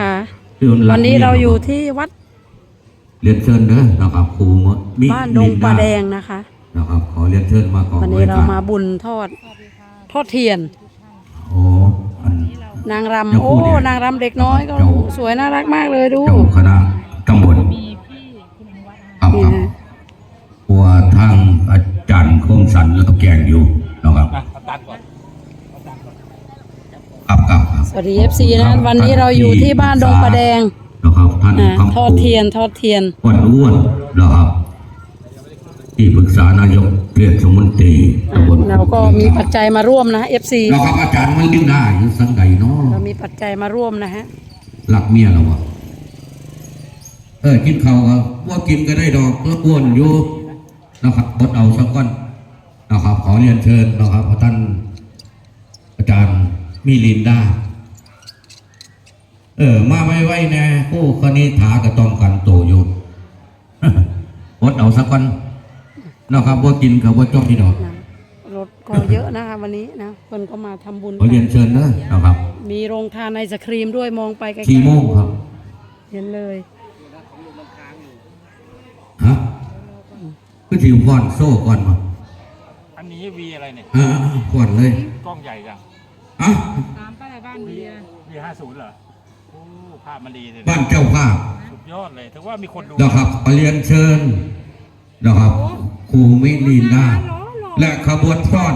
นะคะที่มัหลัวักนนี้มีเราอยู่ที่วัด เรียนเชิญเด้อนะครับครูมิบ้านดงปลาแดงนะคะ นะครับขอเรียนเชิญมาก่อนวันนี้เรามาบุญทอด ทอดเทียนโอ้อันนางอย่ารำโอ้พูดดินางรำเด็กน้อยก็เจ้าสวยน่ารักมากเลยดูเจ้าคณะตำบลครับนี่ครับนะหัวทางอาจารย์คงสันแล้วก็แกงอยู่นะครับครับครับครับ สวัสดีเอฟซีนะวันนี้เราอยู่ที่บ้านดงปลาแดงนะครับท่านนะคำทอดเทียนทอดเทียนอ้วนอ้วนนะครับที่ปรึกษานายกเทศมนตรีตำบลเราก็มีปัจจัยมาร่วมนะเอฟซีเราครับอาจารย์มันดิ้นได้อยู่สังไดเนาะเรามีปัจจัยมาร่วมนะฮะหลักเมียเราวะเออกินข้าวก็ว่ากินก็ได้ดอกแล้วอ้วนอยู่นะครับบดเอาสักก้อนนะครับ ขอเรียนเชิญนะครับท่านอาจารย์มิลินดา เออ มาไว้ไว้แน่โอ้คนนี้ถาก็ต้องกันโตอยู่บดเอาสักก้อนนะครับว่ากินกับว่าจ้องที่ดอกนะรถก็เยอะนะคะวันนี้นะคนก็มาทำบุญขอเรียนเชิญนะนะครับ มีโรงทานไอศครีมด้วยมองไปไกลกี่โมงครับๆเห็นเลยฮะก็ถือก่อนโซ่ก่อนมาอันนี้วีอะไรเนี่ยอ่าก่อนเลยกล้องใหญ่จังอะตามป้ายบ้านเบียร์วีห้าศูนย์เหรอ โอ้ภาพมันดีเลยบ้านเจ้าภาพสุดยอดเลย ถือว่ามีคนดูนะครับขอเรียนเชิญนะครับครูมิลินดาและขบวนซ่อน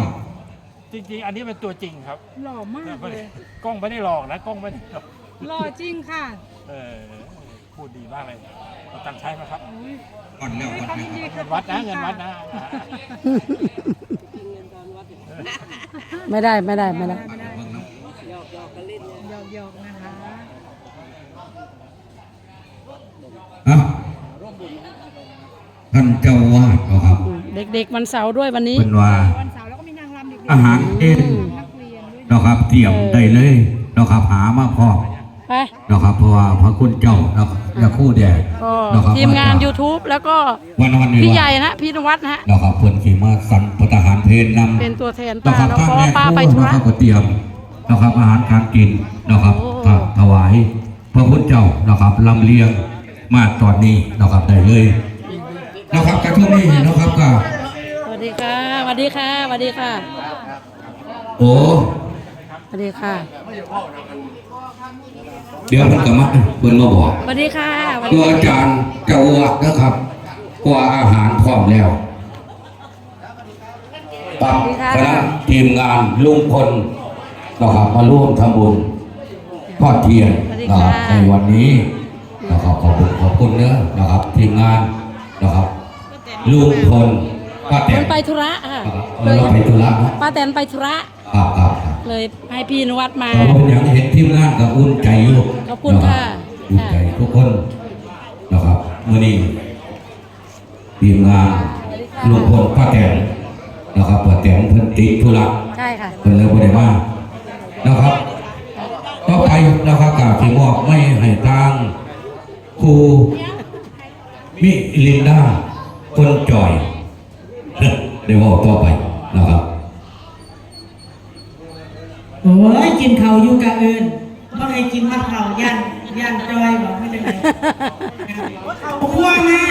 จริงๆ อันนี้เป็นตัวจริงครับหล่อมากเลย กล้องไม่ได้หลอกนะ กล้องไม่ได้หลอกหล่อจริงค่ะ เออ พูดดีมากเลยเอาตังค์ใช้ไหมครับก่อนแล้วก่อนแล้วเงินวัดนะเงินวัดนะ ไม่ได้ไม่ได้ไม่ได้ หยอกหยอกๆนะคะ อะ ท่านเจ้าวาดนะครับเด็กๆวันเสาร์ด้วยวันนี้เป็นว่าวันเสาร์แล้วก็มีนางรำเด็กๆอาหารเองนักเรียนด้วยนะครับเตรียมได้เลยนะครับหามาพร้อมไปนะครับเพราะว่าพระคุณเจ้านะครับอย่าคู่แดดก็นะครับทีมงานว่จะ YouTube แล้วก็วันวันนี้พี่ว่าใหญ่นะพี่นวัดนะฮะนะครับเพื่อนขี่มาสั่งพระทหารเพลนำเป็นตัวแทนนะป้าครับแล้วท่านก็แม่ป้าไปคธุรูนะระครับก็เตรียมนะครับอาหารการกินนะครับโอ้ครับถวายพระพุทธเจ้านะครับลำเลียงมาตอนนี้นะครับได้เลย นะครับกระทุ่มนี้นะครับก็สวัสดีค่ะสวัสดีค่ะสวัสดีค่ะ โอ้สวัสดีค่ะ เดี๋ยวมันกลับมาเพื่อนมาบอกสวัสดีค่ะสวัสตัดีวอาจารย์เจ้าวัดนะครับกว่าอาหารพร้อมแล้วปับคณะทีมงานลุงพลนะครับมาร่วมทำบุญทอดเทียนนะครับในวันนี้นะครับขอบคุณขอบคุณเนื้อะนะครับทีมงานนะครับ ลุงพลป้าแตมันนไปธุระค่ะนะครับเลเรายไปธุระนะป้าแตนไปธุระครับครับครับเลยให้พี่นวัดมาเราเป็นอย่างเห็นทีมงานกับอุ่นใจอยู่ขอบคุณค่ะนรับอุ่นใจทุกคนนะครับเมื่อนี้ทีมงานลุงพลป้าแตนนะครับป้าแตนเพิ่นติดธุระใช่ค่ะเพิ่นเลยบ่ได้มานะครับต่อไปนะครับกราบที่มอบไม่ให้ทางครูมิลินดา คนจ่อยได้บอกต่อไปนะครับโอ้ยกินเขาอยู่กะเอินต้องให้กินมะเขายันยันจอยบอกไม่ได้เลยเขาคั่วหน้า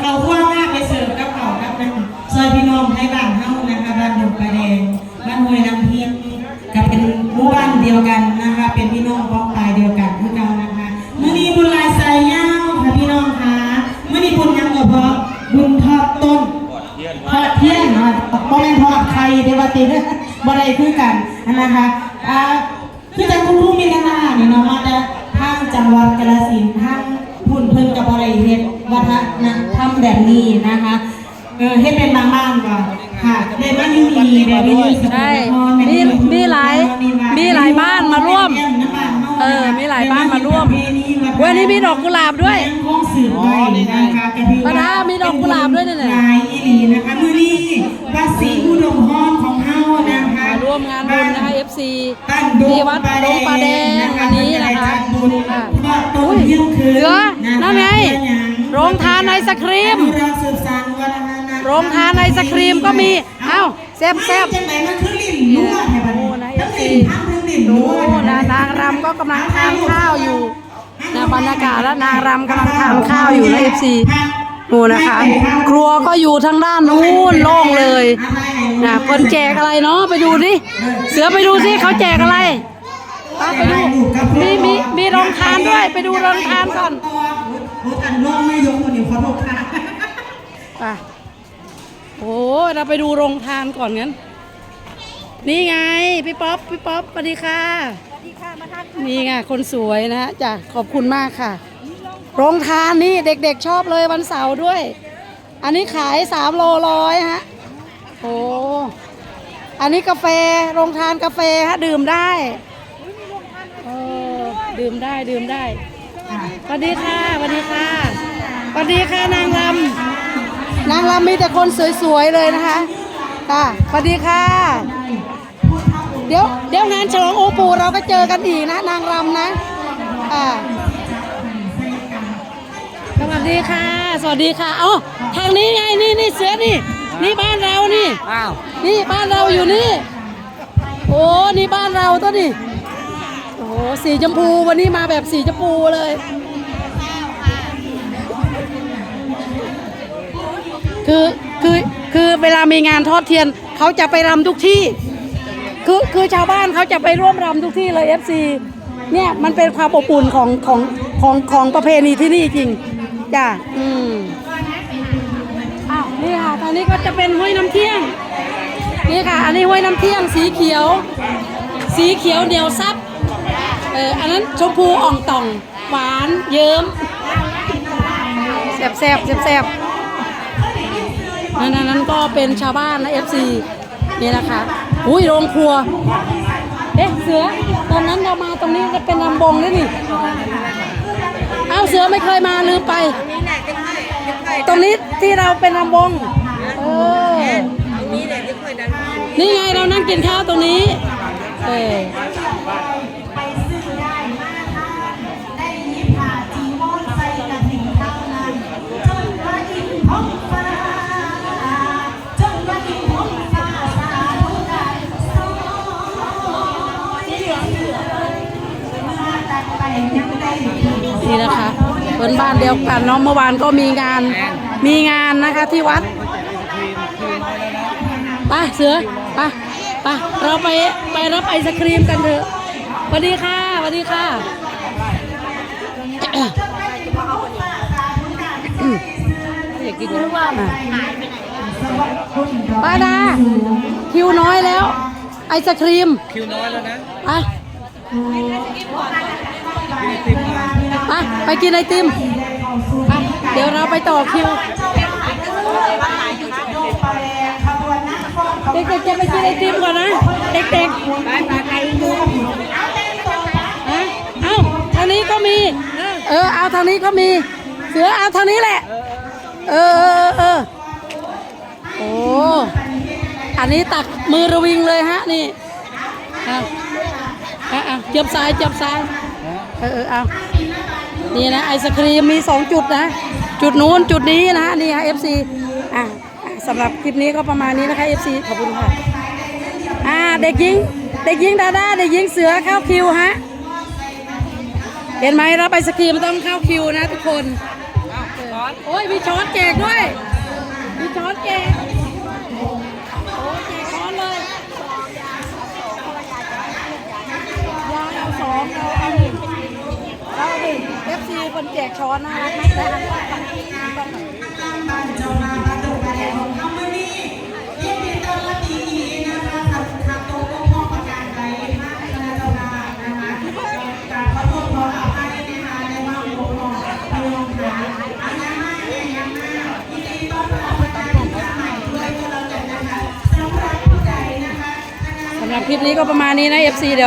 เขาคั่วหน้าไปเสิร์ฟกับเขากับนั่นซอยพี่น้องให้บ้านเฮานะคะบ้านดงประแดงบ้านห้วยน้ำพิษก็เป็นหมู่บ้านเดียวกันนะคะ ดเที่ยงนะบ่แม่นทอดไข่เดวาตินะบ่ได้คือกันนะคะอ่าคือจังคุณครูมีนานาเนี่ยเนาะมาจากทางจังหวัดกาฬสินธุ์ทางพุ่นเพิ่นก็บ่ได้เฮ็ดวัฒนธรรมแบบนี้นะคะเออเฮ็ดเป็นบางบ้านก่อนค่ะได้มาอยู่นี่ได้มาอยู่สกลใช่นครมีมีหลายมีหลายบ้านมาร่วม เออมีหลายบ้านมาร่วมวันนี้มีดอกกุหลาบด้วยยังคงสืบไว้นะคะก็ถือป้าว่าดามีดอกกุหลาบด้วยเนี่ยนายอีหลีนะคะมื้อนี้วัดศรีอุดมพรของเฮานะคะมาร่วมงานบุญนะคะ FC บ้านดที่งวัดปลาดงปลาแดงนะคะวันนี้นะคะจัดบุญค่ะทอดต้นเที่ยงคืนเหลือนั่นไงเพื่อหยังโรงทานไอศครีมอนุรักษ์สืบสานวัฒนธรรมโรงทานไอศครีมก็มี เอ้าแซ่บแซ่บจังไหนมันคือลิ้นรั่วแถวบัดโอ้นี้นะทั้ง FC ลิ้นทั้งทั้งลิ้น ดูด้วยนะนางรำก็กำลังทานข้าวอยู่นะบรรยากาศและนางรำกำลังทานข้าวอยู่นะเอฟซีดูนะคะ ครัวก็อยู่ทางด้านนู้นโล่งเลยนะเพิ่นแจกอะไรเนาะไปดูดิเสือไปดูสิเขาแจกอะไรไปไปดูมีมีมีโรงทานด้วย ไปดูโรงทานก่อนโอ้อันน้องไม่ยกคนเดียวขอโทษค่ะไปโอ้เราไปดูโรงทานก่อนงั้น นี่ไงพี่ป๊อปพี่ป๊อปสวัสดีค่ะนี่ไงคนสวยนะฮะจ้ะขอบคุณมากค่ะ โรงทานนี่เด็กๆชอบเลยวันเสาร์ด้วย อันนี้ขายสามโลร้อยฮะโอ้อันนี้กาแฟโรงทานกาแฟฮะดื่มได้เออดื่มได้ดื่มได้สวัสดีค่ะสวัสดีค่ะสวัสดีค่ะนางรำนางรำมีแต่คนสวยๆเลยนะคะ ค่ะสวัสดีค่ะ เดี๋ยวเดี๋ยวงานฉลององค์ปู่เราก็เจอกันอีกนะ นางรำนะอ่าสวัสดีค่ะ สวัสดีค่ะ เอ้าทางนี้ไงนี่นี่เสือนี่ นี่บ้านเรานี่นี่บ้านเราอยู่นี่ โอ้นี่บ้านเราตัวนี่โอ้โหสีชมพูวันนี้มาแบบสีชมพูเลยคือคือ คือเวลามีงานทอดเทียนเขาจะไปรำทุกที่ คือคือชาวบ้านเขาจะไปร่วมรำทุกที่เลย FC เนี่ยมันเป็นความอบอุ่นของของของของประเพณีที่นี่จริงจ้ะอืมอ้าวนี่ค่ะตอนนี้ก็จะเป็นห้วยน้ำเที่ยงนี่ค่ะ อันนี้ห้วยน้ำเที่ยงสีเขียว สีเขียวเหนียวซับเอออันนั้นชมพูอ่องต่อง หวานเยิ้มแซ่บแซ่บแซ่บแซ่บ นั่นนั่นนั่นก็เป็นชาวบ้านนะ FC นี่นะคะ อุ้ยโรงครัว เอ๊ะเสือตอนนั้นเรามาตรงนี้จะเป็นลำบงด้วยนี่เอ้าเสือไม่เคยมาลืมไป ตรงนี้ที่เราเป็นลำบงเออนี่ไงเรานั่งกินข้าวตรงนี้ เออ นี่นะคะเป็นบ้านเดียวกันเนาะเมื่อวานก็มีงานมีงานนะคะที่วัดไปเสือไปไปเราไปไปรับไอศครีมกันเถอะสวัสดีค่ะสวัสดีค่ะอยากกินรู้ว่าป้าดาคิวน้อยแล้ว ไอศครีม คิวน้อยแล้วนะอะ ไปกินไอติม เดี๋ยวเราไปต่อคิว เด็กๆจะไปกินไอติมก่อนนะ เด็กๆไปไปไปดูฮะเอ้าทางนี้ก็มี เออ เอาทางนี้ก็มี เสือเอาทางนี้แหละ เออเออเออโอ้อันนี้ตักมือระวิงเลยฮะนี่เอาเอาเจ็บซ้ายเจ็บซ้าย เออเออเอา นี่นะไอศครีมมีสองจุดนะ จุดนู้นจุดนี้นะนี่ค่ะ FC อะอะสำหรับคลิปนี้ก็ประมาณนี้นะคะ FC ขอบคุณค่ะอ่าเด็กหญิงเด็กหญิงดาดาเด็กหญิงเสือเข้าคิวฮะเห็นไหมรับไอศครีมต้องเข้าคิวนะทุกคนโอ้ยมีช้อนแจกด้วยมีช้อนแจกโอ้ยแจกช้อนเลยยายเอาสองเราเอา ฟซีคนแจกช้อนน่ารักไหมแต่อันนี้สำหรับคลิปนี้ก็ประมาณนี้นะ FC เดี๋ยว